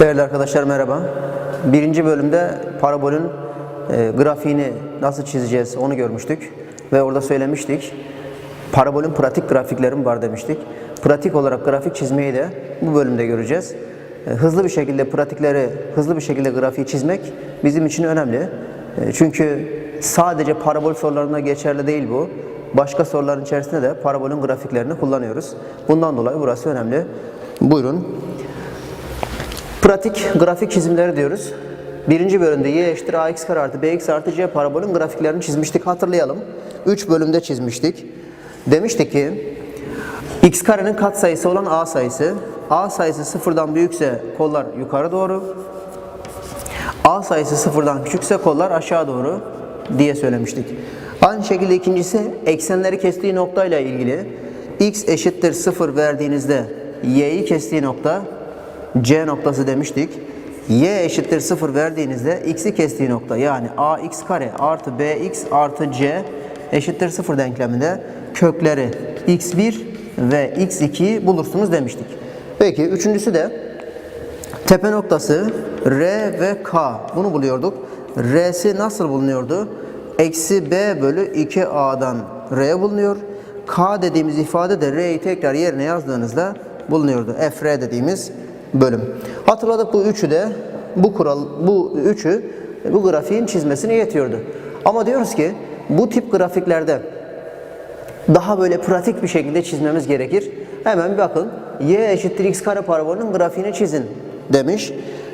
Değerli arkadaşlar merhaba. Birinci bölümde parabolün e, grafiğini nasıl çizeceğiz onu görmüştük. Ve orada söylemiştik. Parabolün pratik grafiklerim var demiştik. Pratik olarak grafik çizmeyi de bu bölümde göreceğiz. E, hızlı bir şekilde pratikleri, hızlı bir şekilde grafiği çizmek bizim için önemli. E, çünkü sadece parabol sorularında geçerli değil bu. Başka soruların içerisinde de parabolün grafiklerini kullanıyoruz. Bundan dolayı burası önemli. Buyurun. Pratik grafik çizimleri diyoruz. Birinci bölümde y eşittir ax kare artı bx artı c parabolün grafiklerini çizmiştik hatırlayalım. 3 bölümde çizmiştik. Demiştik ki x karenin katsayısı olan a sayısı a sayısı sıfırdan büyükse kollar yukarı doğru a sayısı sıfırdan küçükse kollar aşağı doğru diye söylemiştik. Aynı şekilde ikincisi eksenleri kestiği noktayla ilgili x eşittir sıfır verdiğinizde y'yi kestiği nokta C noktası demiştik. Y eşittir 0 verdiğinizde x'i kestiği nokta yani ax kare artı bx artı c eşittir 0 denkleminde kökleri x1 ve x2'yi bulursunuz demiştik. Peki üçüncüsü de tepe noktası R ve K bunu buluyorduk. R'si nasıl bulunuyordu? Eksi B bölü 2A'dan R bulunuyor. K dediğimiz ifade de R'yi tekrar yerine yazdığınızda bulunuyordu. FR dediğimiz bölüm. Hatırladık bu üçü de bu kural bu üçü bu grafiğin çizmesini yetiyordu. Ama diyoruz ki bu tip grafiklerde daha böyle pratik bir şekilde çizmemiz gerekir. Hemen bir bakın. Y eşittir x kare parabolünün grafiğini çizin demiş.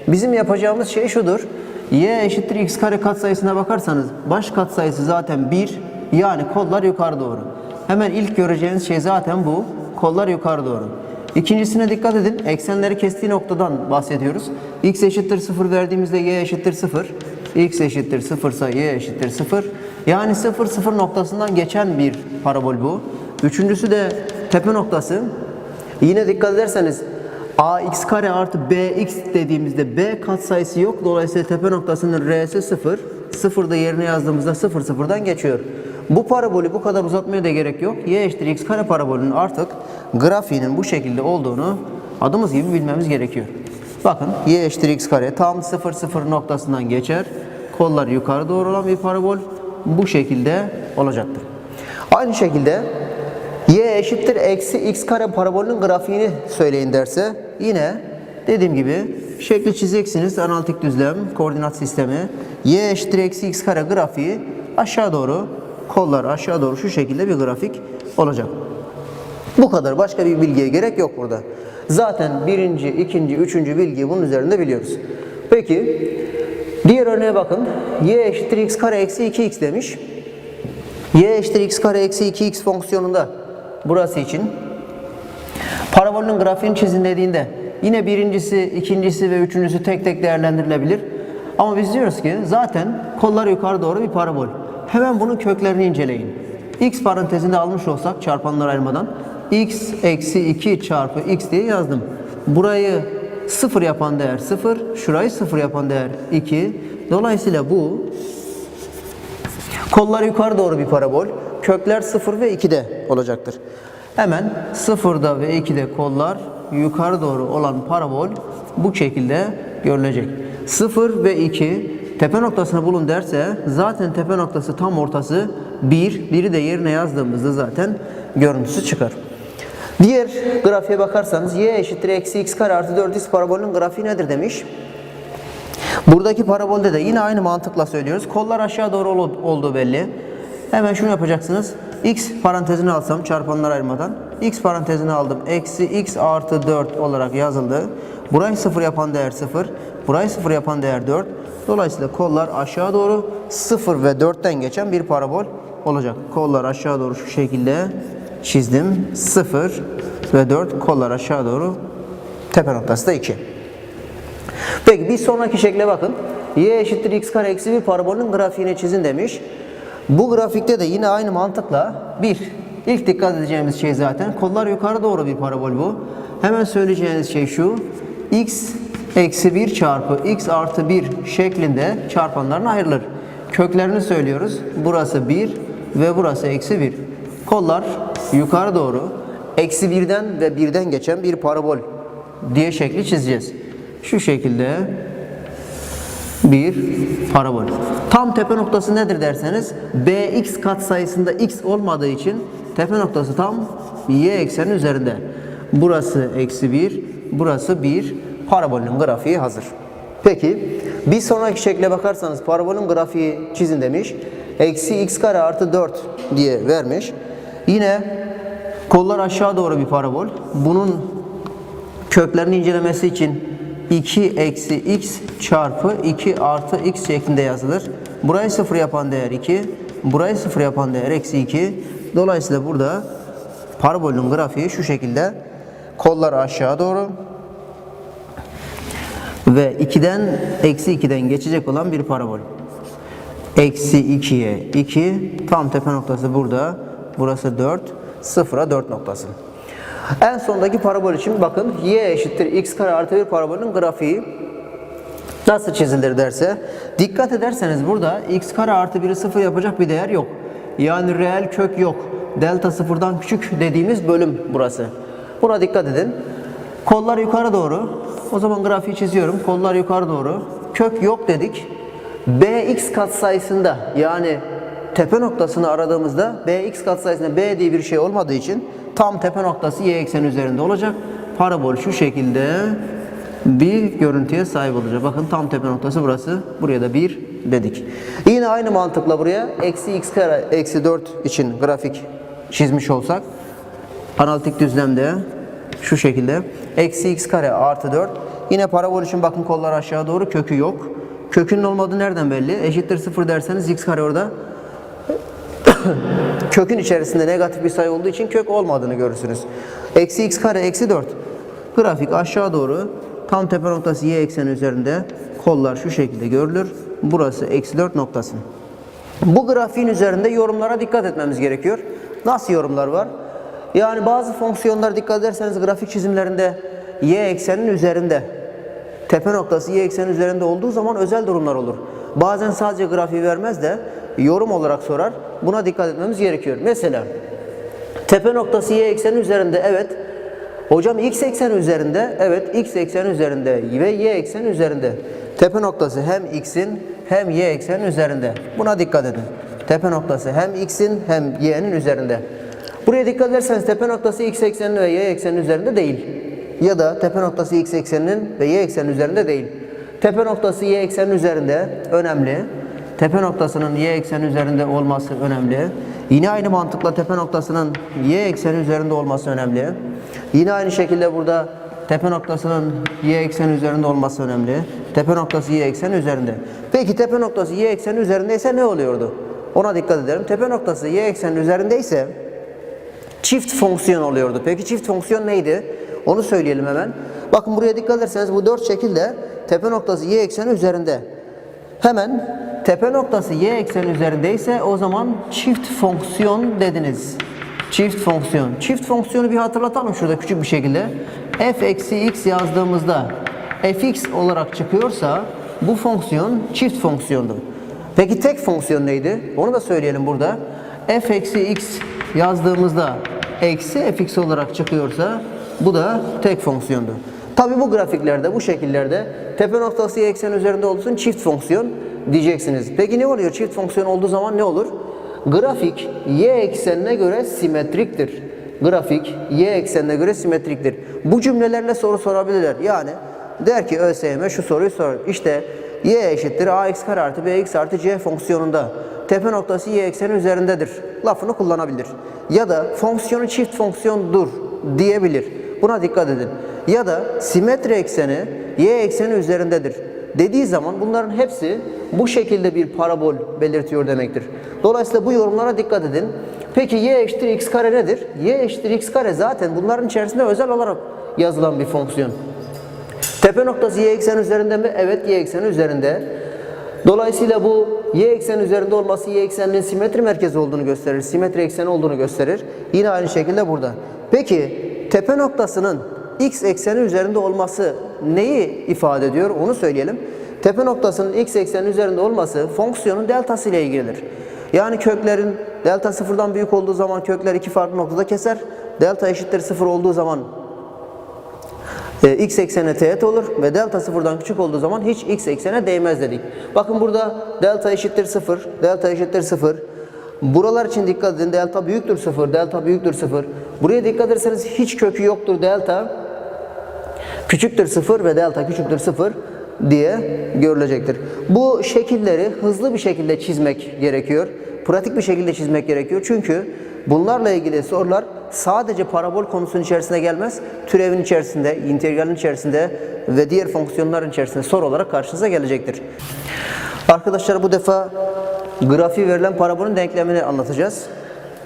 Bizim yapacağımız şey şudur. Y eşittir x kare katsayısına bakarsanız baş katsayısı zaten 1 yani kollar yukarı doğru. Hemen ilk göreceğiniz şey zaten bu. Kollar yukarı doğru. İkincisine dikkat edin. Eksenleri kestiği noktadan bahsediyoruz. x eşittir 0 verdiğimizde y eşittir 0. x eşittir 0 ise y eşittir 0. Yani 0 0 noktasından geçen bir parabol bu. Üçüncüsü de tepe noktası. Yine dikkat ederseniz ax kare artı bx dediğimizde b katsayısı yok. Dolayısıyla tepe noktasının r'si 0. 0 da yerine yazdığımızda 0 0'dan geçiyor. Bu parabolü bu kadar uzatmaya da gerek yok. Y eşittir x kare parabolünün artık grafiğinin bu şekilde olduğunu adımız gibi bilmemiz gerekiyor. Bakın y eşittir x kare tam 0 0 noktasından geçer. Kollar yukarı doğru olan bir parabol bu şekilde olacaktır. Aynı şekilde y eşittir eksi x kare parabolünün grafiğini söyleyin derse yine dediğim gibi şekli çizeceksiniz analitik düzlem koordinat sistemi y eşittir eksi x kare grafiği aşağı doğru kollar aşağı doğru şu şekilde bir grafik olacak. Bu kadar başka bir bilgiye gerek yok burada. Zaten birinci, ikinci, üçüncü bilgiyi bunun üzerinde biliyoruz. Peki diğer örneğe bakın. y eşittir x kare eksi 2x demiş. y eşittir x kare eksi 2x fonksiyonunda burası için parabolün grafiğini çizin dediğinde yine birincisi, ikincisi ve üçüncüsü tek tek değerlendirilebilir. Ama biz diyoruz ki zaten kollar yukarı doğru bir parabol. Hemen bunun köklerini inceleyin. x parantezinde almış olsak çarpanlar ayırmadan x eksi 2 çarpı x diye yazdım. Burayı 0 yapan değer 0, şurayı 0 yapan değer 2. Dolayısıyla bu kollar yukarı doğru bir parabol. Kökler 0 ve 2'de olacaktır. Hemen 0'da ve 2'de kollar yukarı doğru olan parabol bu şekilde görülecek. 0 ve 2 tepe noktasını bulun derse zaten tepe noktası tam ortası 1. Biri de yerine yazdığımızda zaten görüntüsü çıkar. Diğer grafiğe bakarsanız y eşittir eksi x kare artı 4x parabolünün grafiği nedir demiş. Buradaki parabolde de yine aynı mantıkla söylüyoruz. Kollar aşağı doğru ol- olduğu belli. Hemen şunu yapacaksınız. x parantezini alsam çarpanlar ayırmadan. x parantezini aldım. Eksi x artı 4 olarak yazıldı. Burayı 0 yapan değer 0. Burayı 0 yapan değer 4. Dolayısıyla kollar aşağı doğru 0 ve 4'ten geçen bir parabol olacak. Kollar aşağı doğru şu şekilde çizdim. 0 ve 4 kollar aşağı doğru tepe noktası da 2. Peki bir sonraki şekle bakın. y eşittir x kare eksi bir parabolün grafiğini çizin demiş. Bu grafikte de yine aynı mantıkla bir. İlk dikkat edeceğimiz şey zaten kollar yukarı doğru bir parabol bu. Hemen söyleyeceğiniz şey şu. x eksi 1 çarpı x artı 1 şeklinde çarpanlarına ayrılır. Köklerini söylüyoruz. Burası 1 ve burası eksi 1. Kollar yukarı doğru eksi 1'den ve 1'den geçen bir parabol diye şekli çizeceğiz. şu şekilde bir parabol. Tam tepe noktası nedir derseniz bx katsayısında x olmadığı için tepe noktası tam y ekseni üzerinde. Burası eksi 1, burası 1. Parabolün grafiği hazır. Peki bir sonraki şekle bakarsanız parabolün grafiği çizin demiş. Eksi x kare artı 4 diye vermiş. Yine kollar aşağı doğru bir parabol. Bunun köklerini incelemesi için 2 eksi x çarpı 2 artı x şeklinde yazılır. Burayı sıfır yapan değer 2. Burayı sıfır yapan değer eksi 2. Dolayısıyla burada parabolün grafiği şu şekilde. Kollar aşağı doğru. Ve 2'den eksi 2'den geçecek olan bir parabol. Eksi 2'ye 2. Tam tepe noktası burada. Burası 4. Sıfıra 4 noktası. En sondaki parabol için bakın y eşittir x kare artı bir parabolün grafiği nasıl çizilir derse dikkat ederseniz burada x kare artı 1'i sıfır yapacak bir değer yok. Yani reel kök yok. Delta sıfırdan küçük dediğimiz bölüm burası. Buna dikkat edin. Kollar yukarı doğru. O zaman grafiği çiziyorum. Kollar yukarı doğru. Kök yok dedik. bx katsayısında yani tepe noktasını aradığımızda bx katsayısında b diye bir şey olmadığı için tam tepe noktası y ekseni üzerinde olacak. Parabol şu şekilde bir görüntüye sahip olacak. Bakın tam tepe noktası burası. Buraya da 1 dedik. Yine aynı mantıkla buraya eksi x kare eksi 4 için grafik çizmiş olsak analitik düzlemde şu şekilde eksi x kare artı 4 yine parabol için bakın kollar aşağı doğru kökü yok. Kökünün olmadığı nereden belli? Eşittir 0 derseniz x kare orada kökün içerisinde negatif bir sayı olduğu için kök olmadığını görürsünüz. Eksi x kare eksi 4. Grafik aşağı doğru tam tepe noktası y ekseni üzerinde kollar şu şekilde görülür. Burası eksi 4 noktası. Bu grafiğin üzerinde yorumlara dikkat etmemiz gerekiyor. Nasıl yorumlar var? Yani bazı fonksiyonlar dikkat ederseniz grafik çizimlerinde y eksenin üzerinde tepe noktası y eksenin üzerinde olduğu zaman özel durumlar olur. Bazen sadece grafiği vermez de yorum olarak sorar. Buna dikkat etmemiz gerekiyor. Mesela tepe noktası y eksenin üzerinde evet. Hocam x ekseni üzerinde evet x ekseni üzerinde ve y ekseni üzerinde. Tepe noktası hem x'in hem y eksenin üzerinde. Buna dikkat edin. Tepe noktası hem x'in hem y'nin üzerinde. Buraya dikkat ederseniz tepe noktası x ekseninin ve y eksenin üzerinde değil. Ya da tepe noktası x ekseninin ve y eksenin üzerinde değil. Tepe noktası y eksenin üzerinde önemli. Tepe noktasının y ekseni üzerinde olması önemli. Yine aynı mantıkla tepe noktasının y ekseni üzerinde olması önemli. Yine aynı şekilde burada tepe noktasının y ekseni üzerinde olması önemli. Tepe noktası y ekseni üzerinde. Peki tepe noktası y ekseni üzerindeyse ne oluyordu? Ona dikkat edelim. Tepe noktası y ekseni üzerindeyse çift fonksiyon oluyordu. Peki çift fonksiyon neydi? Onu söyleyelim hemen. Bakın buraya dikkat ederseniz bu dört şekilde tepe noktası y ekseni üzerinde. Hemen tepe noktası y ekseni üzerindeyse o zaman çift fonksiyon dediniz. Çift fonksiyon. Çift fonksiyonu bir hatırlatalım şurada küçük bir şekilde. f eksi x yazdığımızda fx olarak çıkıyorsa bu fonksiyon çift fonksiyondu. Peki tek fonksiyon neydi? Onu da söyleyelim burada. f eksi x yazdığımızda eksi fx olarak çıkıyorsa bu da tek fonksiyondu. Tabi bu grafiklerde, bu şekillerde tepe noktası y eksen üzerinde için çift fonksiyon diyeceksiniz. Peki ne oluyor? Çift fonksiyon olduğu zaman ne olur? Grafik y eksenine göre simetriktir. Grafik y eksenine göre simetriktir. Bu cümlelerle soru sorabilirler. Yani der ki ÖSYM şu soruyu sorar. İşte y eşittir ax kare artı bx artı c fonksiyonunda tepe noktası y ekseni üzerindedir lafını kullanabilir. Ya da fonksiyonu çift fonksiyondur diyebilir. Buna dikkat edin. Ya da simetri ekseni y ekseni üzerindedir dediği zaman bunların hepsi bu şekilde bir parabol belirtiyor demektir. Dolayısıyla bu yorumlara dikkat edin. Peki y eşittir x kare nedir? y eşittir x kare zaten bunların içerisinde özel olarak yazılan bir fonksiyon. Tepe noktası y eksen üzerinde mi? Evet y ekseni üzerinde. Dolayısıyla bu y eksen üzerinde olması y ekseninin simetri merkezi olduğunu gösterir. Simetri ekseni olduğunu gösterir. Yine aynı şekilde burada. Peki tepe noktasının x ekseni üzerinde olması neyi ifade ediyor? Onu söyleyelim. Tepe noktasının x ekseni üzerinde olması fonksiyonun deltası ile ilgilidir. Yani köklerin delta sıfırdan büyük olduğu zaman kökler iki farklı noktada keser. Delta eşittir sıfır olduğu zaman e, x eksene teğet olur ve delta sıfırdan küçük olduğu zaman hiç x eksene değmez dedik. Bakın burada delta eşittir 0, delta eşittir 0. Buralar için dikkat edin. Delta büyüktür 0, delta büyüktür 0. Buraya dikkat ederseniz hiç kökü yoktur delta. Küçüktür 0 ve delta küçüktür 0 diye görülecektir. Bu şekilleri hızlı bir şekilde çizmek gerekiyor. Pratik bir şekilde çizmek gerekiyor. Çünkü bunlarla ilgili sorular sadece parabol konusunun içerisine gelmez. Türevin içerisinde, integralin içerisinde ve diğer fonksiyonların içerisinde soru olarak karşınıza gelecektir. Arkadaşlar bu defa grafiği verilen parabolün denklemini anlatacağız.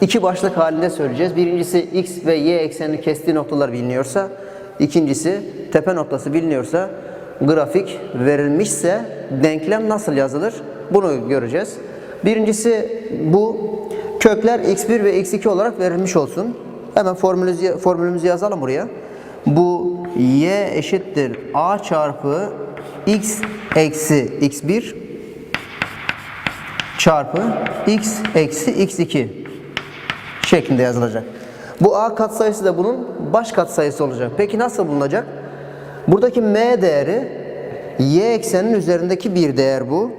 İki başlık halinde söyleyeceğiz. Birincisi x ve y eksenini kestiği noktalar biliniyorsa, ikincisi tepe noktası biliniyorsa, grafik verilmişse denklem nasıl yazılır? Bunu göreceğiz. Birincisi bu kökler x1 ve x2 olarak verilmiş olsun. Hemen formülümüzü, formülümüzü yazalım buraya. Bu y eşittir a çarpı x eksi x1 çarpı x eksi x2 şeklinde yazılacak. Bu a katsayısı da bunun baş katsayısı olacak. Peki nasıl bulunacak? Buradaki m değeri y ekseninin üzerindeki bir değer bu.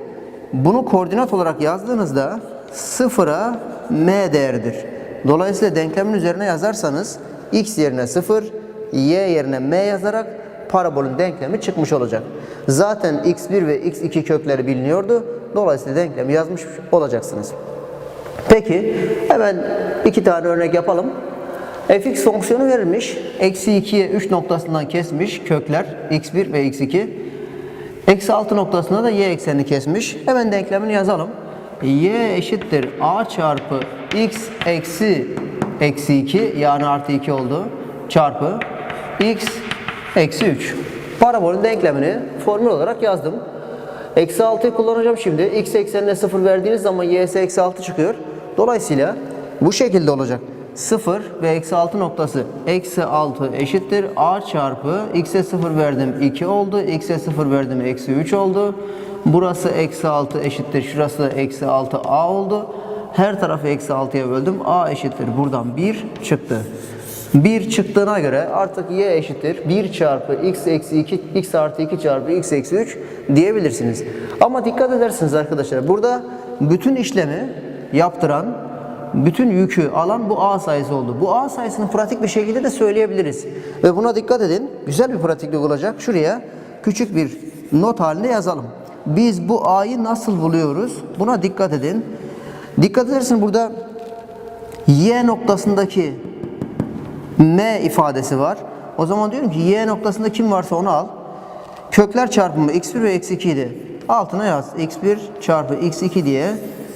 Bunu koordinat olarak yazdığınızda sıfıra m değeridir. Dolayısıyla denklemin üzerine yazarsanız x yerine 0, y yerine m yazarak parabolün denklemi çıkmış olacak. Zaten x1 ve x2 kökleri biliniyordu. Dolayısıyla denklemi yazmış olacaksınız. Peki hemen iki tane örnek yapalım. fx fonksiyonu verilmiş. Eksi 2'ye 3 noktasından kesmiş kökler x1 ve x2. Eksi 6 noktasında da y eksenini kesmiş. Hemen denklemini yazalım. Y eşittir a çarpı x eksi eksi 2 yani artı 2 oldu. Çarpı x eksi 3. Parabolün denklemini formül olarak yazdım. Eksi 6'yı kullanacağım şimdi. X eksenine 0 verdiğiniz zaman y'si eksi 6 çıkıyor. Dolayısıyla bu şekilde olacak. 0 ve eksi 6 noktası eksi 6 eşittir a çarpı x'e 0 verdim 2 oldu. x'e 0 verdim eksi 3 oldu. Burası eksi 6 eşittir. Şurası eksi 6 a oldu. Her tarafı eksi 6'ya böldüm. a eşittir. Buradan 1 çıktı. 1 çıktığına göre artık y eşittir 1 çarpı x eksi 2 x artı 2 çarpı x eksi 3 diyebilirsiniz. Ama dikkat edersiniz arkadaşlar burada bütün işlemi yaptıran bütün yükü alan bu a sayısı oldu. Bu a sayısını pratik bir şekilde de söyleyebiliriz. Ve buna dikkat edin. Güzel bir pratiklik olacak. Şuraya küçük bir not halinde yazalım. Biz bu a'yı nasıl buluyoruz? Buna dikkat edin. Dikkat edersin burada y noktasındaki m ifadesi var. O zaman diyorum ki y noktasında kim varsa onu al. Kökler çarpımı x1 ve x2 idi. Altına yaz. x1 çarpı x2 diye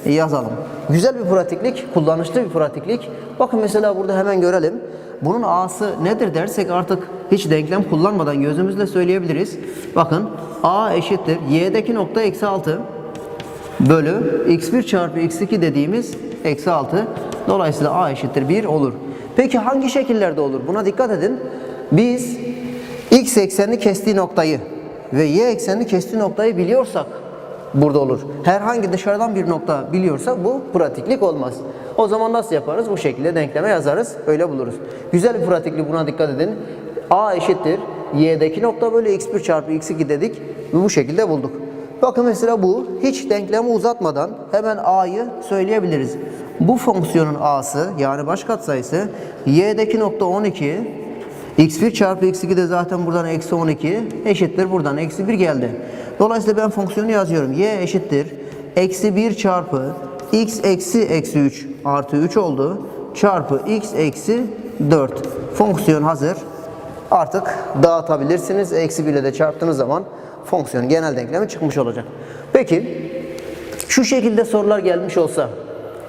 yazalım. Güzel bir pratiklik, kullanışlı bir pratiklik. Bakın mesela burada hemen görelim. Bunun a'sı nedir dersek artık hiç denklem kullanmadan gözümüzle söyleyebiliriz. Bakın a eşittir y'deki nokta eksi 6 bölü x1 çarpı x2 dediğimiz eksi 6. Dolayısıyla a eşittir 1 olur. Peki hangi şekillerde olur? Buna dikkat edin. Biz x eksenini kestiği noktayı ve y eksenini kestiği noktayı biliyorsak burada olur. Herhangi dışarıdan bir nokta biliyorsak bu pratiklik olmaz. O zaman nasıl yaparız? Bu şekilde denkleme yazarız. Öyle buluruz. Güzel bir pratiklik buna dikkat edin. a eşittir y'deki nokta bölü x1 çarpı x2 dedik ve bu şekilde bulduk. Bakın mesela bu hiç denklemi uzatmadan hemen a'yı söyleyebiliriz. Bu fonksiyonun a'sı yani baş katsayısı y'deki nokta 12 x1 çarpı x2 de zaten buradan eksi 12 eşittir buradan eksi 1 geldi. Dolayısıyla ben fonksiyonu yazıyorum. y eşittir eksi 1 çarpı x eksi eksi 3 artı 3 oldu. Çarpı x eksi 4. Fonksiyon hazır. Artık dağıtabilirsiniz. Eksi 1 ile de çarptığınız zaman fonksiyonun genel denklemi çıkmış olacak. Peki şu şekilde sorular gelmiş olsa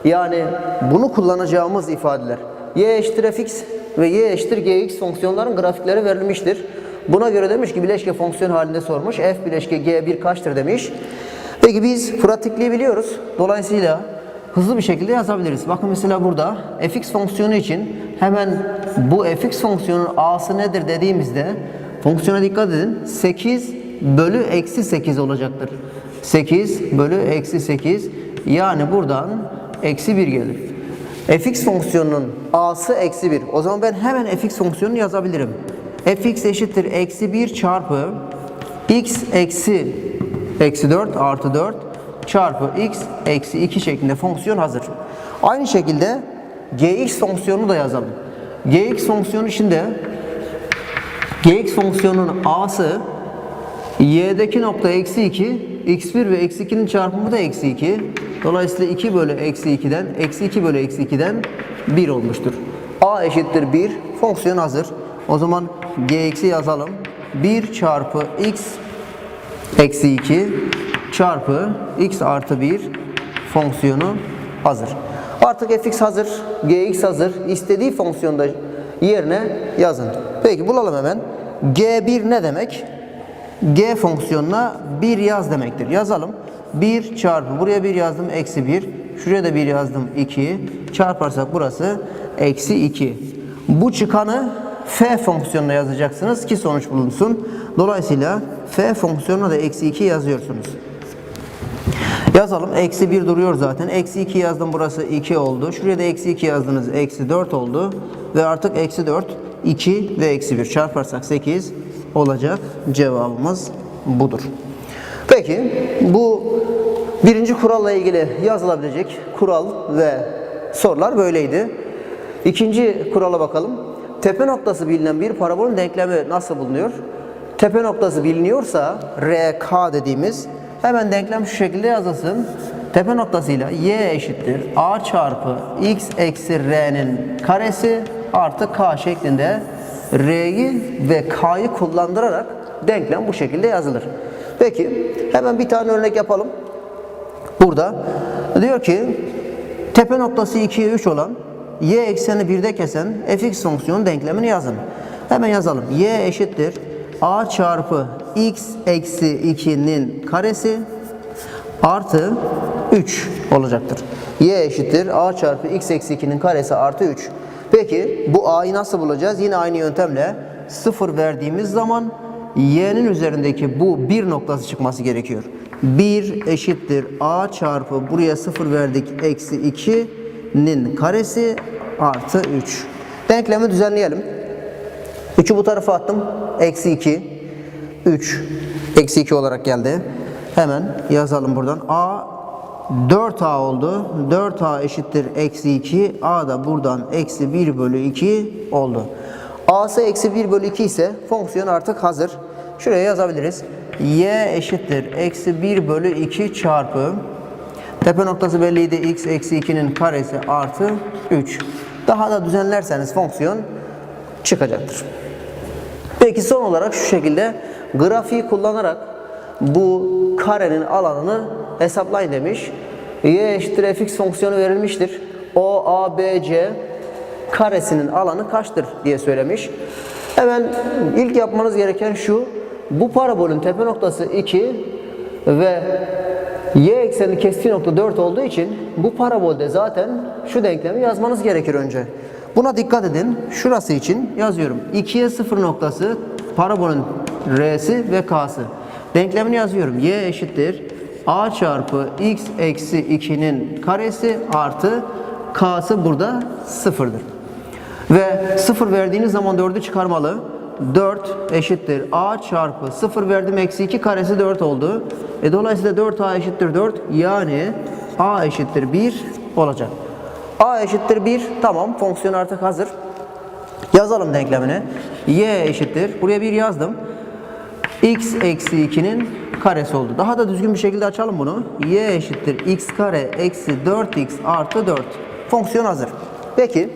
yani bunu kullanacağımız ifadeler y eşittir fx ve y eşittir gx fonksiyonların grafikleri verilmiştir. Buna göre demiş ki bileşke fonksiyon halinde sormuş. f bileşke g1 kaçtır demiş. Peki biz pratikliği biliyoruz. Dolayısıyla hızlı bir şekilde yazabiliriz. Bakın mesela burada fx fonksiyonu için hemen bu fx fonksiyonun a'sı nedir dediğimizde fonksiyona dikkat edin. 8 bölü eksi 8 olacaktır. 8 bölü eksi 8 yani buradan eksi 1 gelir. fx fonksiyonunun a'sı eksi 1. O zaman ben hemen fx fonksiyonunu yazabilirim. fx eşittir eksi 1 çarpı x eksi eksi 4 artı 4 çarpı x eksi 2 şeklinde fonksiyon hazır. Aynı şekilde gx fonksiyonunu da yazalım. gx fonksiyonu içinde gx fonksiyonunun a'sı y'deki nokta eksi 2 x1 ve eksi 2'nin çarpımı da eksi 2 dolayısıyla 2 bölü eksi 2'den eksi 2 bölü eksi 2'den 1 olmuştur a eşittir 1 fonksiyon hazır o zaman gx'i yazalım 1 çarpı x eksi 2 çarpı x artı 1 fonksiyonu hazır. Artık fx hazır, gx hazır. İstediği fonksiyonda yerine yazın. Peki bulalım hemen. g1 ne demek? g fonksiyonuna 1 yaz demektir. Yazalım. 1 çarpı buraya 1 yazdım eksi 1. Şuraya da 1 yazdım 2. Çarparsak burası eksi 2. Bu çıkanı f fonksiyonuna yazacaksınız ki sonuç bulunsun. Dolayısıyla f fonksiyonuna da eksi 2 yazıyorsunuz. Yazalım. Eksi 1 duruyor zaten. Eksi 2 yazdım. Burası 2 oldu. Şuraya da eksi 2 yazdınız. Eksi 4 oldu. Ve artık eksi 4, 2 ve eksi 1 çarparsak 8 olacak. Cevabımız budur. Peki bu birinci kuralla ilgili yazılabilecek kural ve sorular böyleydi. İkinci kurala bakalım. Tepe noktası bilinen bir parabolün denklemi nasıl bulunuyor? Tepe noktası biliniyorsa RK dediğimiz hemen denklem şu şekilde yazılsın. Tepe noktasıyla y eşittir a çarpı x eksi r'nin karesi artı k şeklinde r'yi ve k'yı kullandırarak denklem bu şekilde yazılır. Peki hemen bir tane örnek yapalım. Burada diyor ki tepe noktası 2'ye 3 olan y ekseni 1'de kesen fx fonksiyonu denklemini yazın. Hemen yazalım. y eşittir a çarpı x eksi 2'nin karesi artı 3 olacaktır. y eşittir a çarpı x eksi 2'nin karesi artı 3. Peki bu a'yı nasıl bulacağız? Yine aynı yöntemle 0 verdiğimiz zaman y'nin üzerindeki bu bir noktası çıkması gerekiyor. 1 eşittir a çarpı buraya 0 verdik eksi 2'nin karesi artı 3. Denklemi düzenleyelim. 3'ü bu tarafa attım. Eksi 2. 3. Eksi 2 olarak geldi. Hemen yazalım buradan. A 4A oldu. 4A eşittir eksi 2. A da buradan eksi 1 bölü 2 oldu. A'sı eksi 1 bölü 2 ise fonksiyon artık hazır. Şuraya yazabiliriz. Y eşittir eksi 1 bölü 2 çarpı tepe noktası belliydi. X eksi 2'nin karesi artı 3. Daha da düzenlerseniz fonksiyon çıkacaktır. Peki son olarak şu şekilde grafiği kullanarak bu karenin alanını hesaplayın demiş. Y eşittir fx fonksiyonu verilmiştir. O, A, B, C karesinin alanı kaçtır diye söylemiş. Hemen ilk yapmanız gereken şu. Bu parabolün tepe noktası 2 ve y ekseni kestiği nokta 4 olduğu için bu parabolde zaten şu denklemi yazmanız gerekir önce. Buna dikkat edin. Şurası için yazıyorum. 2'ye 0 noktası parabolün r'si ve k'sı. Denklemini yazıyorum. y eşittir a çarpı x eksi 2'nin karesi artı k'sı burada sıfırdır. Ve 0 verdiğiniz zaman 4'ü çıkarmalı. 4 eşittir a çarpı 0 verdim eksi 2 karesi 4 oldu. E dolayısıyla 4a eşittir 4 yani a eşittir 1 olacak. A eşittir 1 tamam fonksiyon artık hazır. Yazalım denklemini. y eşittir buraya 1 yazdım. x eksi 2'nin karesi oldu. Daha da düzgün bir şekilde açalım bunu. y eşittir x kare eksi 4x artı 4. Fonksiyon hazır. Peki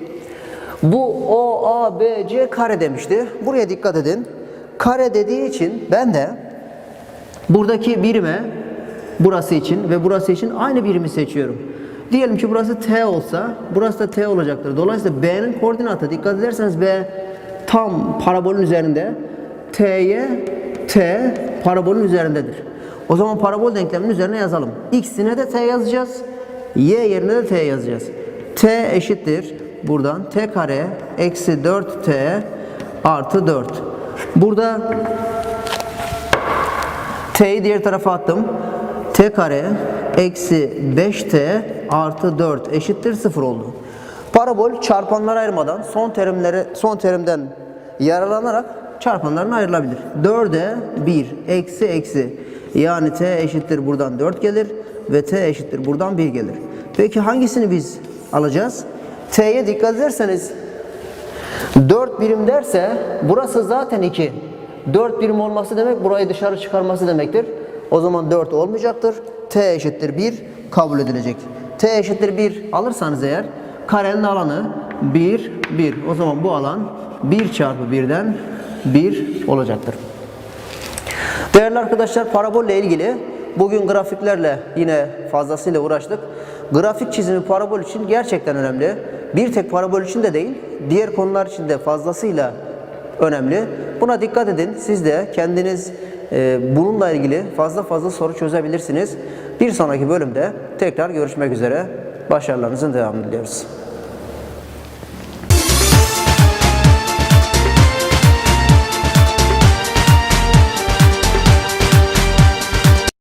bu O, A, B, C kare demişti. Buraya dikkat edin. Kare dediği için ben de buradaki birime burası için ve burası için aynı birimi seçiyorum. Diyelim ki burası T olsa burası da T olacaktır. Dolayısıyla B'nin koordinatı dikkat ederseniz B tam parabolün üzerinde. T'ye T parabolün üzerindedir. O zaman parabol denkleminin üzerine yazalım. X'ine de T yazacağız. Y yerine de T yazacağız. T eşittir buradan t kare eksi 4t artı 4. Burada t'yi diğer tarafa attım. t kare eksi 5t artı 4 eşittir 0 oldu. Parabol çarpanlara ayırmadan son terimleri son terimden yararlanarak çarpanlarına ayrılabilir. 4'e 1 eksi eksi yani t eşittir buradan 4 gelir ve t eşittir buradan 1 gelir. Peki hangisini biz alacağız? T'ye dikkat ederseniz 4 birim derse burası zaten 2. 4 birim olması demek burayı dışarı çıkarması demektir. O zaman 4 olmayacaktır. T eşittir 1 kabul edilecek. T eşittir 1 alırsanız eğer karenin alanı 1, 1. O zaman bu alan 1 çarpı 1'den 1 olacaktır. Değerli arkadaşlar parabolle ilgili bugün grafiklerle yine fazlasıyla uğraştık. Grafik çizimi parabol için gerçekten önemli. Bir tek parabol için de değil, diğer konular için de fazlasıyla önemli. Buna dikkat edin. Siz de kendiniz e, bununla ilgili fazla fazla soru çözebilirsiniz. Bir sonraki bölümde tekrar görüşmek üzere. Başarılarınızın devamını diliyoruz.